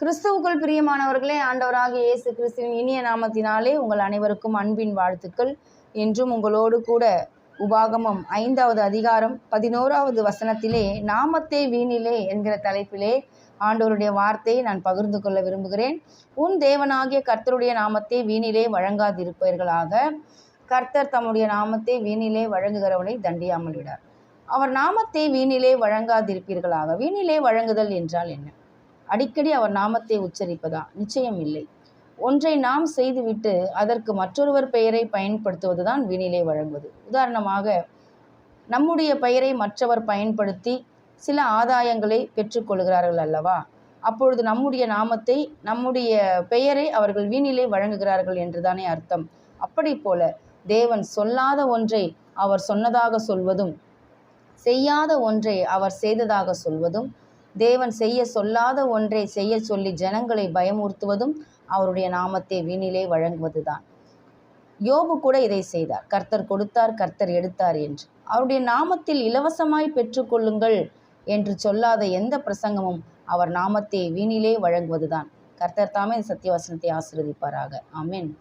கிறிஸ்துவுக்குள் பிரியமானவர்களே ஆண்டவராக இயேசு கிறிஸ்துவின் இனிய நாமத்தினாலே உங்கள் அனைவருக்கும் அன்பின் வாழ்த்துக்கள். என்றும் உங்களோடு கூட உபாகமம் ஐந்தாவது அதிகாரம் பதினோராவது வசனத்திலே நாமத்தே வீணிலே என்கிற தலைப்பிலே ஆண்டவருடைய வார்த்தையை நான் பகிர்ந்து கொள்ள விரும்புகிறேன். உன் தேவனாகிய கர்த்தருடைய நாமத்தை வீணிலே வழங்காதிருப்பீர்களாக. கர்த்தர் தம்முடைய நாமத்தை வீணிலே வழங்குகிறவனை தண்டியாமல் விடார். அவர் நாமத்தை வீணிலே வழங்காதிருப்பீர்களாக. வீணிலே வழங்குதல் என்றால் என்ன? அடிக்கடி அவர் நாமத்தை உச்சரிப்பதா? நிச்சயம் இல்லை. ஒன்றை நாம் செய்துவிட்டு அதற்கு மற்றொருவர் பெயரை பயன்படுத்துவதுதான் வினிலை வழங்குவது. உதாரணமாக நம்முடைய பெயரை மற்றவர் பயன்படுத்தி சில ஆதாயங்களை பெற்றுக்கொள்கிறார்கள் அல்லவா? அப்பொழுது நம்முடைய நாமத்தை நம்முடைய பெயரை அவர்கள் வீணிலே வழங்குகிறார்கள் என்றுதானே அர்த்தம். அப்படி போல தேவன் சொல்லாத ஒன்றை அவர் சொன்னதாக சொல்வதும் செய்யாத ஒன்றை அவர் செய்ததாக சொல்வதும் தேவன் செய்ய சொல்லாத ஒன்றை செய்ய சொல்லி ஜனங்களை பயமுறுத்துவதும் அவருடைய நாமத்தை வீணிலே வழங்குவதுதான். யோபு கூட இதை செய்தார். கர்த்தர் கொடுத்தார் கர்த்தர் எடுத்தார் என்று. அவருடைய நாமத்தில் இலவசமாய் பெற்றுக்கொள்ளுங்கள் என்று சொல்லாத எந்த பிரசங்கமும் அவர் நாமத்தை வீணிலே வழங்குவதுதான். கர்த்தர் தாமே இந்த சத்தியவசனத்தை ஆசீர்வதிப்பாராக. ஆமென்.